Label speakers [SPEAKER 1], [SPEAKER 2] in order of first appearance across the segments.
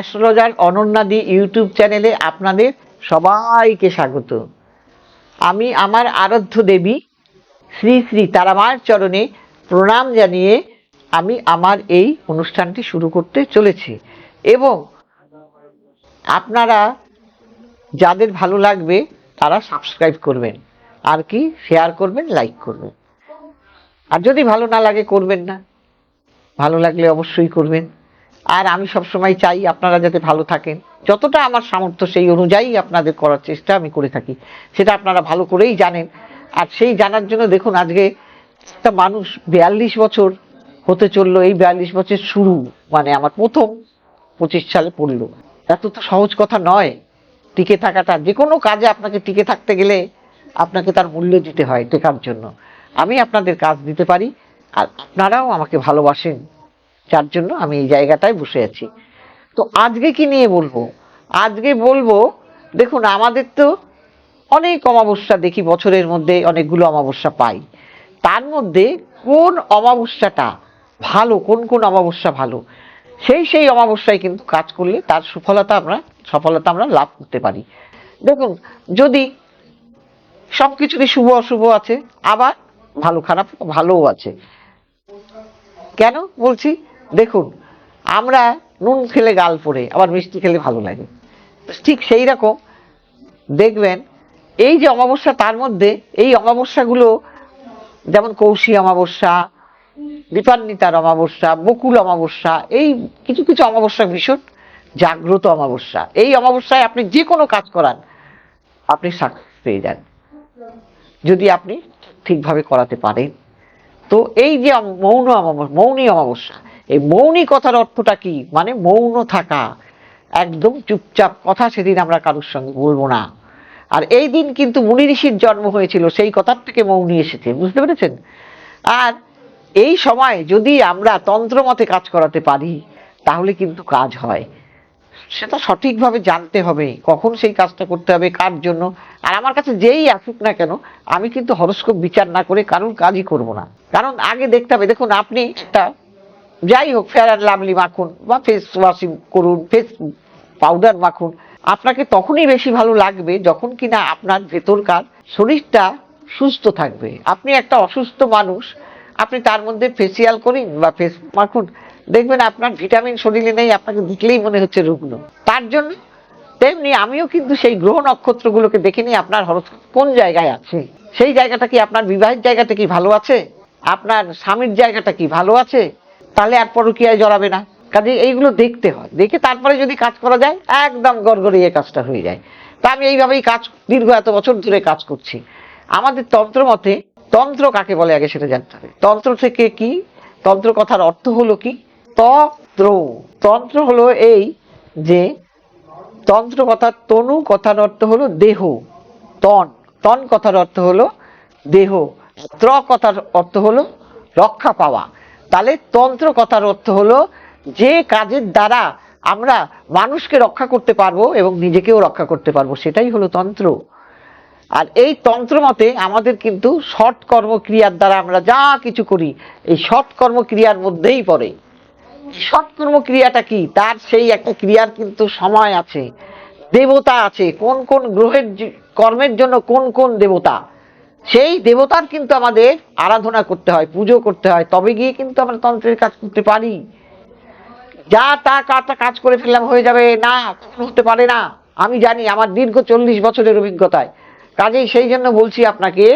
[SPEAKER 1] Astrologer অনন্যাদি YouTube চ্যানেলে আপনাদের সবাইকে স্বাগত। আমি আমার আরাধ্য দেবী শ্রী শ্রী তারামার চরণে প্রণাম জানিয়ে আমি আমার এই অনুষ্ঠানটি শুরু করতে চলেছি। এবং আপনারা যাদের ভালো লাগবে তারা সাবস্ক্রাইব করবেন, আর কি শেয়ার করবেন, লাইক করবেন। আর যদি ভালো না লাগে করবেন না, ভালো লাগলে অবশ্যই করবেন। আর আমি সবসময় চাই আপনারা যাতে ভালো থাকেন। যতটা আমার সামর্থ্য সেই অনুযায়ী আপনাদের করার চেষ্টা আমি করে থাকি। সেটা আপনারা ভালো করেই জানেন। আর সেই জানার জন্য দেখুন, আজকে একটা মানুষ বিয়াল্লিশ বছর হতে চলল, এই বিয়াল্লিশ বছর শুরু মানে আমার প্রথম পঁচিশ সালে পড়ল। এত তো সহজ কথা নয়, টিকে থাকাটা। যে কোনো কাজে আপনাকে টিকে থাকতে গেলে আপনাকে তার মূল্য দিতে হয় টেকার জন্য। আমি আপনাদের কাজ দিতে পারি, আর আপনারাও আমাকে ভালোবাসেন। যার জন্য আমি এই জায়গাটায় বসে আছি। তো আজকে কি নিয়ে বলব? আজকে বলব, দেখুন, আমাদের তো অনেক অমাবস্যা দেখি, বছরের মধ্যে অনেকগুলো অমাবস্যা পাই। তার মধ্যে কোন অমাবস্যাটা ভালো, কোন কোন অমাবস্যা ভালো, সেই সেই অমাবস্যায় কিন্তু কাজ করলে তার সুফলতা আমরা, সফলতা আমরা লাভ করতে পারি। দেখুন, যদি সব কিছুরই শুভ অশুভ আছে, আবার ভালো খারাপ ভালোও আছে। কেন বলছি? দেখুন, আমরা নুন খেলে গাল পড়ে, আবার মিষ্টি খেলে ভালো লাগে। ঠিক সেই রকম, দেখবেন, এই যে অমাবস্যা তার মধ্যে, এই অমাবস্যাগুলো, যেমন কৌশী অমাবস্যা, দীপান্বিতার অমাবস্যা, বকুল অমাবস্যা, এই কিছু কিছু অমাবস্যা ভীষণ জাগ্রত অমাবস্যা। এই অমাবস্যায় আপনি যে কোনো কাজ করান, আপনি সাকসেস পেয়ে যান। যদি আপনি ঠিকভাবে করাতে পারেন। তো এই যে মৌন অমাবস্যা, মৌনী অমাবস্যা এই মৌনী কথার অর্থটা কি? মানে মৌন থাকা। একদম চুপচাপ কথা সেদিন আমরা কারোর সঙ্গে বলব না। আর এই দিন কিন্তু মুনি ঋষির জন্ম হয়েছিল, সেই কথার থেকে মৌনী এসেছে, বুঝতে পেরেছেন? আর এই সময় যদি আমরা তন্ত্রমতে কাজ করাতে পারি, তাহলে কিন্তু কাজ হয়। সেটা সঠিকভাবে জানতে হবে, কখন সেই কাজটা করতে হবে, কার জন্য। আর আমার কাছে যেই আসুক না কেন, আমি কিন্তু হরস্কোপ বিচার না করে কারোর কাজই করব না। কারণ আগে দেখতে হবে, দেখুন, আপনি একটা যাই হোক ফেয়ার অ্যান্ড লাভলি মাখুন বা ফেস ওয়াশিং করুন ফেস পাউডার মাখুন। আপনাকে তখনই বেশি ভালো লাগবে যখন কিনা আপনার ভেতরকার শরীরটা সুস্থ থাকবে। আপনি একটা অসুস্থ মানুষ, আপনি তার মধ্যে ফেসিয়াল করিন বা ফেস মাখুন। দেখবেন আপনার ভিটামিন শরীরে নেই, আপনাকে দেখলেই মনে হচ্ছে রুগ্ন। তার জন্য তেমনি আমিও কিন্তু সেই গ্রহ নক্ষত্রগুলোকে দেখে নিই, আপনার হরস্কোপ কোন জায়গায় আছে? সেই জায়গাটা কি আপনার বিবাহের জায়গাটা কি ভালো আছে? আপনার স্বামীর জায়গাটা কি ভালো আছে? তাহলে আর পরকীয়ায় জড়াবে না। কাজে এইগুলো দেখতে হয়। দেখে তারপরে যদি কাজ করা যায়, একদম গড়গড়িয়ে কাজটা হয়ে যায়। তা আমি এইভাবেই কাজ, দীর্ঘ এত বছর ধরে কাজ করছি। আমাদের তন্ত্র মতে, তন্ত্র কাকে বলে আগে সেটা জানতে হবে। তন্ত্র থেকে কি? তন্ত্র কথার অর্থ হলো কি? তন্ত্র। তন্ত্র হলো এই যে, তন্ত্র কথার তনু কথার অর্থ হলো দেহ, তন। তন কথার অর্থ হলো দেহ। ত্র কথার অর্থ হলো রক্ষা পাওয়া। তাহলে তন্ত্র কথার অর্থ হলো যে কাজের দ্বারা আমরা মানুষকে রক্ষা করতে পারব এবং নিজেকেও রক্ষা করতে পারব, সেটাই হলো তন্ত্র। আর এই তন্ত্র মতে আমাদের কিন্তু সৎ কর্মক্রিয়ার দ্বারা আমরা যা কিছু করি, এই সৎ কর্মক্রিয়ার মধ্যেই পড়ে। সৎকর্ম ক্রিয়াটা কি? তার সেই একটা ক্রিয়ার কিন্তু সময় আছে, দেবতা আছে। কোন কোন গ্রহের কর্মের জন্য কোন কোন দেবতা? সেই দেবতার কিন্তু আমাদের আরাধনা করতে হয়, পুজো করতে হয়, তবে গিয়ে কিন্তু আমরা তন্ত্রের কাজ করতে পারি। যা তা কাটা কাজ করে ফেললাম, হয়ে যাবে। না হতে পারে না। আমি জানি আমার দীর্ঘ চল্লিশ বছরের অভিজ্ঞতায়। কাজেই সেই জন্য বলছি আপনাকে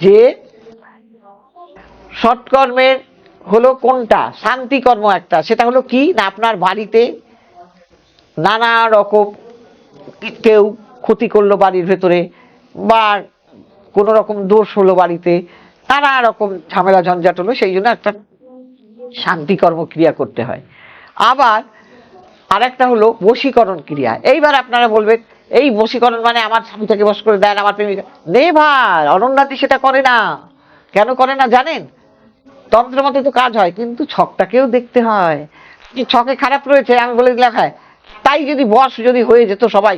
[SPEAKER 1] যে সৎকর্মের হলো কোনটা? শান্তি কর্ম একটা। সেটা হলো কি? না আপনার বাড়িতে নানা রকম কেউ ক্ষতি করল বাড়ির ভেতরে, বা কোনো রকম দোষ হলো বাড়িতে, নানা রকম ঝামেলা, ঝঞ্ঝাট হলো, সেই জন্য একটা শান্তি কর্ম ক্রিয়া করতে হয়। আবার আরেকটা হলো বশীকরণ ক্রিয়া। এইবার আপনারা বলবেন, এই বশীকরণ মানে আমার স্বামীটাকে বশ করে দেন, আমার প্রেমিকা নেভার অনন্যাতি সেটা করে না। কেন করে না জানেন? তন্ত্র মতে তো কাজ হয়, কিন্তু ছকটাকেও দেখতে হয়। ছকে খারাপ রয়েছে আমি বলে দিলাম হ্যাঁ তাই যদি বস যদি হয়ে যেত সবাই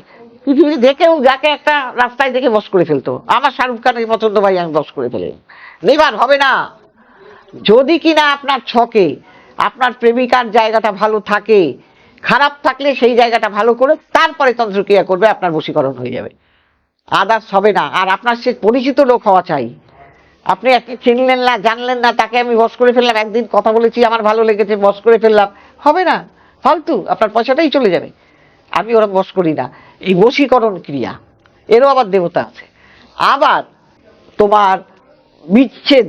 [SPEAKER 1] পৃথিবী দেখেও যাকে একটা রাস্তায় দেখে বস করে ফেলতো। আমার শাহরুখ খানের পছন্দ ভাই আমি বস করে ফেলে। নেবার হবে না। যদি কিনা আপনার ছকে, আপনার প্রেমিকার জায়গাটা ভালো থাকে, খারাপ থাকলে সেই জায়গাটা ভালো করে তারপরে তন্ত্রক্রিয়া করবে, আপনার বশীকরণ হয়ে যাবে। আদার্স হবে না। আর আপনার সে পরিচিত লোক হওয়া চাই। আপনি একে চিনলেন না, জানলেন না, তাকে আমি বস করে ফেললাম, একদিন কথা বলেছি, আমার ভালো লেগেছে, বস করে ফেললাম। হবে না। ফালতু, আপনার পয়সাটাই চলে যাবে। আমি ওরা বস করি না। এই বশীকরণ ক্রিয়া, এরও আবার দেবতা আছে। আবার তোমার বিচ্ছেদ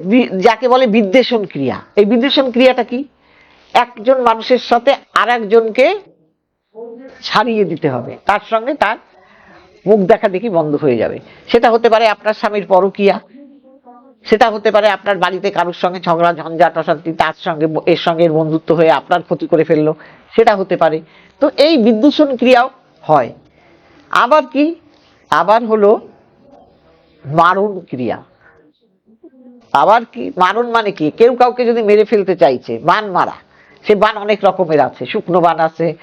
[SPEAKER 1] যাকে বলে বিদ্বেষণ ক্রিয়া। এই বিদ্বেষণ ক্রিয়াটা কি? একজন মানুষের সাথে আর একজনকে ছাড়িয়ে দিতে হবে। তার সঙ্গে তার মুখ দেখা দেখি বন্ধ হয়ে যাবে। সেটা হতে পারে আপনার স্বামীর পরকিয়া, সেটা হতে পারে আপনার বাড়িতে কারোর সঙ্গে ঝগড়া ঝঞ্ঝাট অশান্তি তার সঙ্গে এর সঙ্গে বন্ধুত্ব হয়ে আপনার ক্ষতি করে ফেলল, সেটা হতে পারে। তো এই বিদ্যুষণ ক্রিয়াও হয়। আবার কি? আবার হলো মারণ ক্রিয়া। আবার কি? মারণ মানে কি? কেউ কাউকে যদি মেরে ফেলতে চাইছে, বান মারা, সে বান অনেক রকমের আছে, শুকনো বান আছে,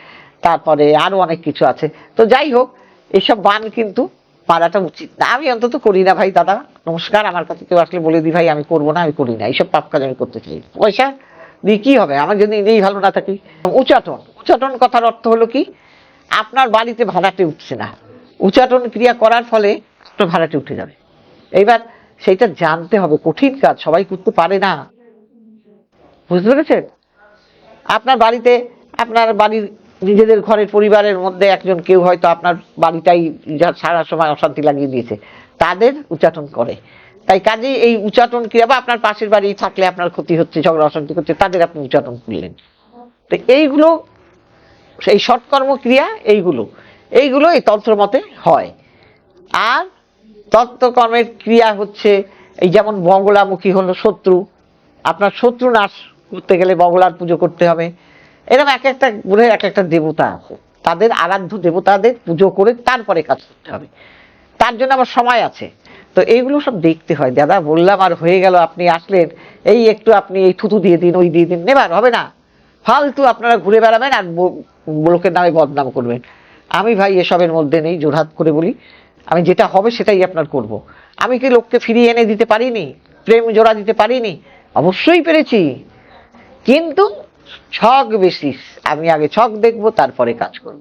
[SPEAKER 1] তারপরে আরও অনেক কিছু আছে। তো যাই হোক, এসব বান কিন্তু মারাটা উচিত না। আমি অন্তত করি না ভাই, দাদা। নমস্কার, আমার কাছে কেউ আসলে বলে দি ভাই, আমি করব না, আমি করি না। এইসব পাপ কাজ আমি করতে চাই। পয়সা দিয়ে কি হবে? আমার যদি নিজেই ভালো না থাকি। উচাটন। উচাটন কথার অর্থ হলো কি? আপনার বাড়িতে ভাড়াটে উঠছে না। উচাটন ক্রিয়া করার ফলে আপনার ভাড়াটে উঠে যাবে। এইবার সেইটা জানতে হবে, কঠিন কাজ, সবাই করতে পারে না। বুঝতে পেরেছেন? আপনার বাড়িতে, আপনার বাড়ির নিজেদের ঘরের পরিবারের মধ্যে একজন কেউ হয়তো আপনার বাড়িটাই সারা সময় অশান্তি লাগিয়ে দিয়েছে, তাদের উচ্চাটন করে। তাই কাজে এই উচ্চাটন ক্রিয়া বা আপনার পাশের বাড়ি থাকলে আপনার ক্ষতি হচ্ছে, ঝগড়া, অশান্তি করছে, তাদের আপনি উচ্চাটন করলেন। তো এইগুলো সেই সৎকর্ম ক্রিয়া এইগুলো এইগুলো এই তন্ত্র মতে হয়। আর তত্ত্বকর্মের ক্রিয়া হচ্ছে এই যেমন বগলামুখী হলো শত্রু, আপনার শত্রু নাশ করতে গেলে বগলার পুজো করতে হবে। এরকম এক একটা গ্রহের এক একটা দেবতা আছে। তাদের আরাধ্য দেবতাদের পুজো করে তারপরে কাজ করতে হবে। তার জন্য আমার সময় আছে। তো এইগুলো সব দেখতে হয়। দাদা, বললাম আর হয়ে গেল, আপনি আসলেন। এই একটু আপনি এই থুতু দিয়ে দিন, ওই দিয়ে দিন, নেবার হবে না। ফালতু আপনারা ঘুরে বেড়াবেন আর লোকের নামে বদনাম করবেন। আমি ভাই এসবের মধ্যে নেই, জোরহাত করে বলি। আমি যেটা হবে সেটাই আপনার করব। আমি কি লোককে ফিরিয়ে এনে দিতে পারিনি? প্রেম জোড়া দিতে পারিনি? অবশ্যই পেরেছি। কিন্তু ছক বেশিস আমি আগে ছক দেখব, তারপরে কাজ করব।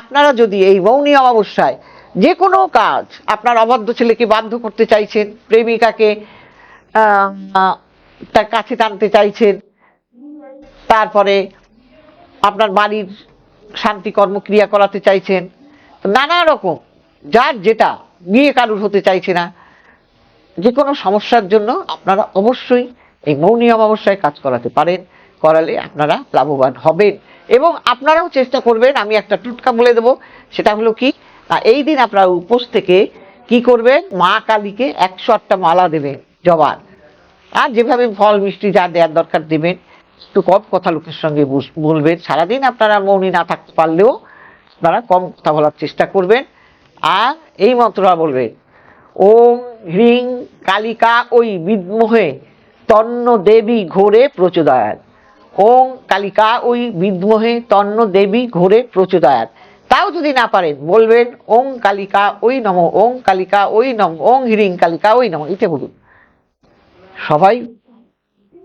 [SPEAKER 1] আপনারা যদি এই মৌনী অমাবস্যায় যে কোনো কাজ আপনার অবাধ্য ছেলেকে বাধ্য করতে চাইছেন, প্রেমিকাকে তার কাছে টানতে চাইছেন, তারপরে আপনার বাড়ির শান্তি কর্মক্রিয়া করাতে চাইছেন। নানা রকম, যার যেটা বিয়ে কারুর হতে চাইছে না। যে কোনো সমস্যার জন্য আপনারা অবশ্যই এই মৌনী অমাবস্যায় কাজ করাতে পারেন, করালে আপনারা লাভবান হবেন। এবং আপনারাও চেষ্টা করবেন, আমি একটা টুটকা বলে দেবো, সেটা হলো কি না এই দিন আপনারা উপোস থেকে কি করবেন, মা কালীকে একশো আটটা মালা দেবেন জবার। আর যেভাবে ফল মিষ্টি যা দেওয়ার দরকার দেবেন একটু কম কথা লোকের সঙ্গে বলবেন। সারাদিন আপনারা মৌনী না থাকতে পারলেও আপনারা কম কথা বলার চেষ্টা করবেন। আর এই মন্ত্রটা বলবেন ওম হ্রিং কালিকা ওই বিদ্মোহে তন্ন দেবী ঘোরে প্রচোদয়াত। ওম কালিকা ওই বিদ্মোহে তন্ন দেবী ঘোরে প্রচোদয়াত। তাও যদি না পারেন, বলবেন ওং কালিকা ওই নম ওং কালিকা ওই নম ওং হ্রিং কালিকা ওই নম। এটা বলুন। সবাই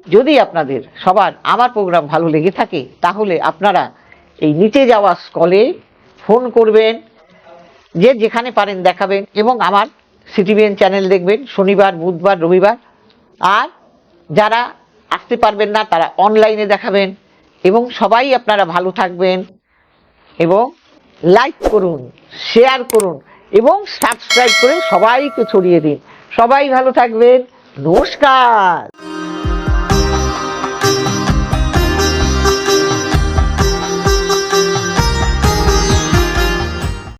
[SPEAKER 1] যদি আপনাদের সবার আমার প্রোগ্রাম ভালো লেগে থাকে, তাহলে আপনারা এই নিচে যাওয়া স্কলে ফোন করবেন, যে যেখানে পারেন দেখাবেন এবং আমার সিটিভিএন চ্যানেল দেখবেন শনিবার, বুধবার, রবিবার। আর যারা আসতে পারবেন না, তারা অনলাইনে দেখাবেন এবং সবাই আপনারা ভালো থাকবেন এবং লাইক করুন শেয়ার করুন এবং সাবস্ক্রাইব করে সবাইকে ছড়িয়ে দিন। সবাই ভালো থাকবেন। নমস্কার।